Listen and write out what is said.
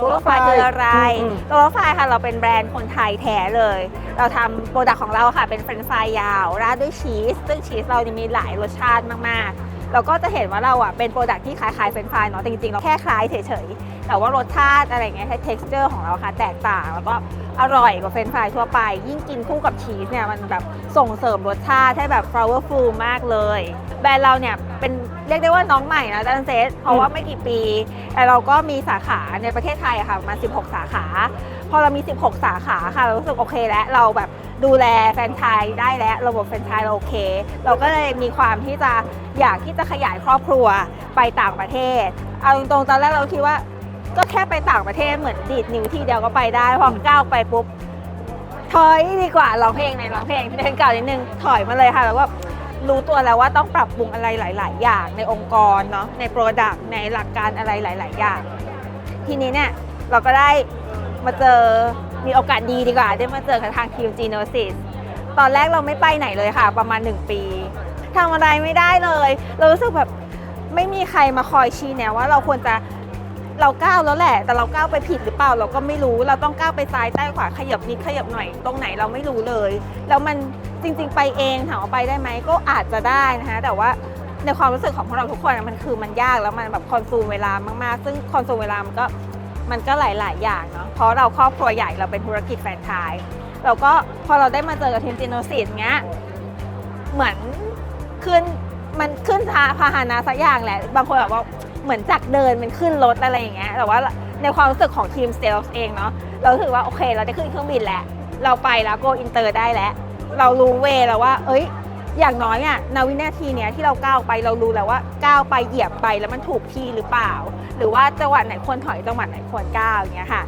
ตัวรถไฟคืออะไรอืมตัวรถไฟค่ะเราเป็นแบรนด์คนไทยแท้เลย เราทำโปรดักต์ของเราค่ะเป็นเฟรนช์ฟรายยาวราดด้วยชีส ซึ่งชีสเรานี่มีหลายรสชาติมากๆ เราก็จะเห็นว่าเราอะเป็นโปรดักต์ที่คล้ายๆเฟรนช์ฟรายเนาะแต่จริงๆเราแค่คล้ายเฉยๆ แต่ว่ารสชาติอะไรเงี้ย texture ของเราค่ะแตกต่าง แล้วก็อร่อยกว่าเฟรนช์ฟรายทั่วไป ยิ่งกินคู่กับชีสเนี่ยมันแบบส่งเสริมรสชาติให้แบบ flowerful มากเลย แบรนด์เราเนี่ยเป็น เรียกได้ว่าน้องใหม่นะจันเซสเพราะว่าไม่กี่ปี แต่เราก็มีสาขาในประเทศไทยอะค่ะประมาณ16 สาขา พอเรามี 16 สาขาค่ะ เรารู้สึกโอเคแล้วเราแบบดูแลแฟรนไชส์ได้แล้วระบบแฟรนไชส์เราโอเค เราก็เลยมีความที่จะอยากที่จะขยายครอบครัวไปต่างประเทศ เอาตรงๆตอนแรกเราคิดว่า ก็แค่ไปต่างประเทศเหมือนดีดนิ้วทีเดียวก็ไปได้พอก้าวไปปุ๊บถอยดีกว่าร้องเพลงในร้องเพลงเพลงเก่านิดนึงถอยมาเลยค่ะแล้วก็ รู้ตัวแล้วว่าต้องปรับปรุงอะไรหลาย ๆ อย่างในองค์กรเนาะในโปรดักต์ในหลักการอะไรหลาย ๆ อย่าง ทีนี้เนี่ยเราก็ได้มาเจอมีโอกาสดีดีกว่า ได้มาเจอกับทางทีม Genosis ตอนแรกเราไม่ไปไหนเลยค่ะ ประมาณ 1 ปีทำอะไรไม่ได้เลย เรารู้สึกแบบไม่มีใครมาคอยชี้แนะว่าเราควรจะ เราก้าวแล้วแหละ แต่เราก้าวไปผิดหรือเปล่าเราก็ไม่รู้ เราต้องก้าวไปซ้ายใต้ขวาขยับนิดขยับหน่อยตรงไหนเราไม่รู้เลย แล้วมันจริง ๆ ไปเองถามว่าไปได้ไหมก็อาจจะได้นะคะแต่ว่าในความรู้สึกของพวกเราทุกคนมันคือมันยากแล้วมันแบบคอนซูมเวลามากๆ ซึ่งคอนซูมเวลามันก็มันก็หลาย ๆ อย่างเนาะเพราะเราครอบครัวใหญ่เราเป็นธุรกิจแฟรนไชส์เราก็พอเราได้มาเจอกับทีมจีโนซิสเงี้ยเหมือนขึ้นมันขึ้นทาพาหนะสักอย่างแหละ บางคนแบบว่า เหมือนจากเดินมันขึ้นรถอะไรอย่างเงี้ยแต่ว่าในความรู้สึกของทีมเซลส์เองเนาะเราถือว่าโอเค เราได้ขึ้นเครื่องบินแล้ว เราไปแล้วโกอินเตอร์ได้แล้ว เรารู้เวแล้วว่า เอ้ย อย่างน้อยอะนาวินาทีเนี้ยที่เราก้าวไปเรารู้แล้วว่าก้าวไปเหยียบไปแล้วมันถูกที่หรือเปล่า หรือว่าจังหวะไหนควรถอยจังหวะไหนควรก้าวอย่างเงี้ยค่ะ